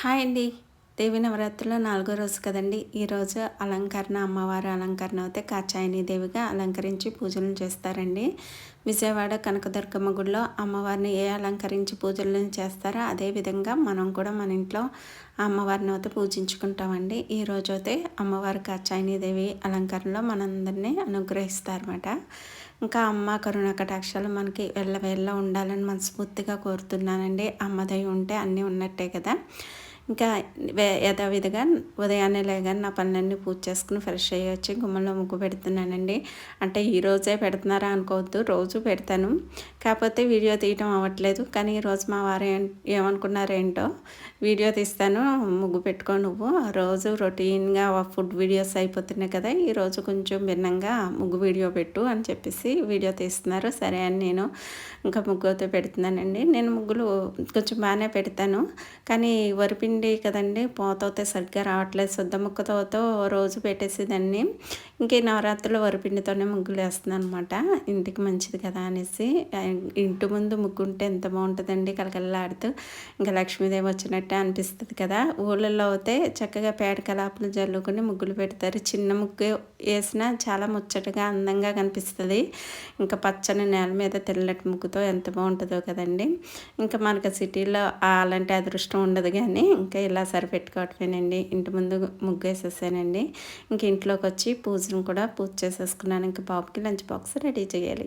Hi అండి. దేవి నవరాత్రిలో నాలుగో రోజు కదండి. ఈరోజు అలంకరణ అమ్మవారి అలంకరణ అయితే కాచాయని దేవిగా అలంకరించి పూజలు చేస్తారండి. విజయవాడ కనకదుర్గమ్మ గుడిలో అమ్మవారిని ఏ అలంకరించి పూజలను చేస్తారో అదేవిధంగా మనం కూడా మన ఇంట్లో అమ్మవారిని అయితే పూజించుకుంటామండి. ఈరోజు అయితే అమ్మవారి కాచాయని దేవి అలంకరణలో మనందరినీ అనుగ్రహిస్తారన్నమాట. ఇంకా అమ్మ కరుణ కటాక్షాలు మనకి వెళ్ళ వెళ్ళ ఉండాలని మనస్ఫూర్తిగా కోరుతున్నానండి. అమ్మదై ఉంటే అన్నీ ఉన్నట్టే కదా. ఇంకా యథావిధిగా ఉదయాన్నే లేగానే నా పనులన్నీ పూజ చేసుకుని ఫ్రెష్ అయ్యి వచ్చి గుమ్మంలో ముగ్గు పెడుతున్నానండి. అంటే ఈరోజే పెడుతున్నారా అనుకోవద్దు రోజు పెడతాను. కాకపోతే వీడియో తీయటం అవ్వట్లేదు. కానీ ఈరోజు మా వారు ఏమనుకున్నారేంటో వీడియో తీస్తాను ముగ్గు పెట్టుకో నువ్వు. రోజు రొటీన్గా ఫుడ్ వీడియోస్ అయిపోతున్నాయి కదా ఈరోజు కొంచెం భిన్నంగా ముగ్గు వీడియో పెట్టు అని చెప్పేసి వీడియో తీస్తున్నారు. సరే అని నేను ఇంకా ముగ్గు అయితే పెడుతున్నానండి. నేను ముగ్గులు కొంచెం బాగానే పెడతాను. కానీ వరిపిండి పిండి కదండి. పోతవుతే సరిగ్గా రావట్లేదు. శుద్ధ ముక్కతో రోజు పెట్టేసేదాన్ని. ఇంక నవరాత్రులు వరిపిండితోనే ముగ్గులు వేస్తున్నాను అనమాట ఇంటికి మంచిది కదా అనేసి ఇంటి ముందు ముగ్గు ఉంటే ఎంత బాగుంటుందండి కలకల్లాడుతూ ఇంకా లక్ష్మీదేవి వచ్చినట్టే అనిపిస్తుంది కదా. ఊళ్ళల్లో అయితే చక్కగా పేడ కలాపులు జల్లుకొని ముగ్గులు పెడతారు. చిన్న ముగ్గు వేసినా చాలా ముచ్చటగా అందంగా కనిపిస్తుంది. ఇంకా పచ్చని నేల మీద తెల్లటి ముగ్గుతో ఎంత బాగుంటుందో కదండి. ఇంకా మనకు సిటీలో అలాంటి అదృష్టం ఉండదు కానీ ఇంకా ఇలా సరిపెట్టుకోవటమేనండి. ఇంటి ముందు ముగ్గు వేసేసానండి. ఇంక ఇంట్లోకి వచ్చి పూజ కూడా పూజ చేసేసుకున్నాను. ఇంకా బాబుకి లంచ్ బాక్స్ రెడీ చేయాలి.